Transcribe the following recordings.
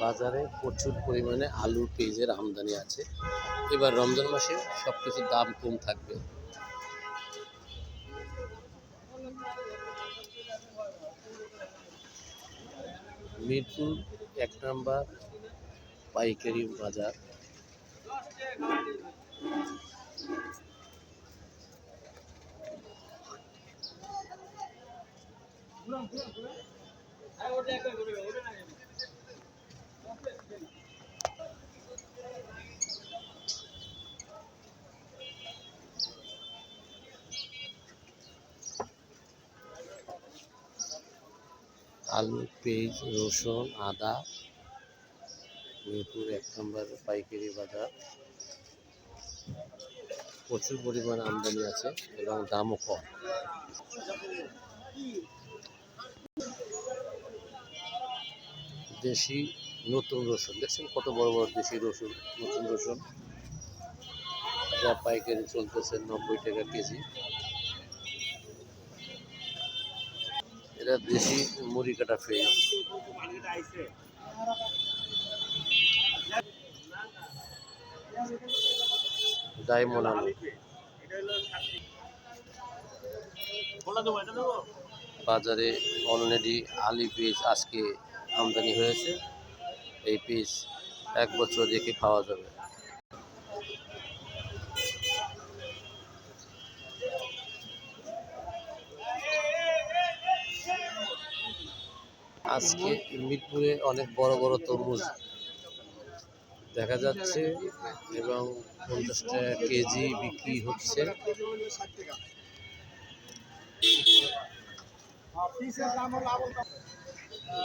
বাজারে প্রচুর পরিমাণে আলু, পেঁয়াজের আমদানি আছে। এবার রমজান মাসে সব কিছুর দাম কম থাকবে। মিরপুর এক নম্বর পাইকারি বাজার। আলু, পেঁয়াজ, রসুন, আদা, মিরপুর এক নম্বর পাইকারি বাজার। প্রচুর পরিমাণ আমদানি আছে এবং দামও কম। দেশি নতুন রসুন। দেখছেন কত বড় বড় দেশি রসুন, নতুন রসুন। যা পাইকারি চলতেছে নব্বই টাকা কেজি। এটা দেশি মুড়ি কাটা আলু। বাজারে অলরেডি আলি পিস আজকে আমদানি হয়েছে। এই পিস এক বছর রেখে খাওয়া যাবে। আজকে মিরপুরে অনেক বড় বড় তরমুজ দেখা যাচ্ছে এবং পঞ্চাশ টাকা কেজি বিক্রি হচ্ছে।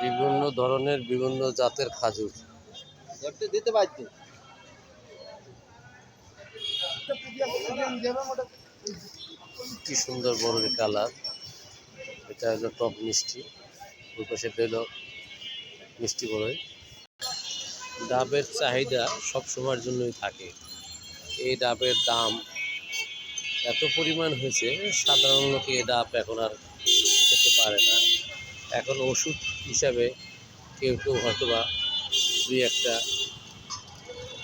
বিভিন্ন ধরনের বিভিন্ন জাতের খাজুর। দিতে কি সুন্দর বড় কালার এটা হলো টপ মিষ্টি। ওই পাশে হলো মিষ্টি বড়ই। ডাবের চাহিদা সব সময়ের জন্যই থাকে। এই ডাবের দাম এত পরিমাণ হয়েছে সাধারণ লোকে এই ডাব এখন আর খেতে পারে না। এখন ওষুধ হিসাবে কেউ কেউ হয়তো বা দুই একটা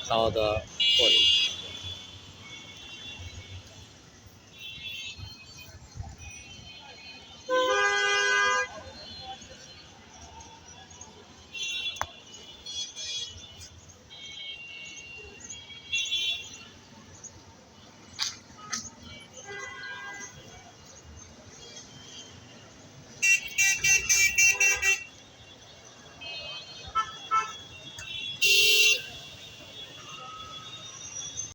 খাওয়া দাওয়া করে।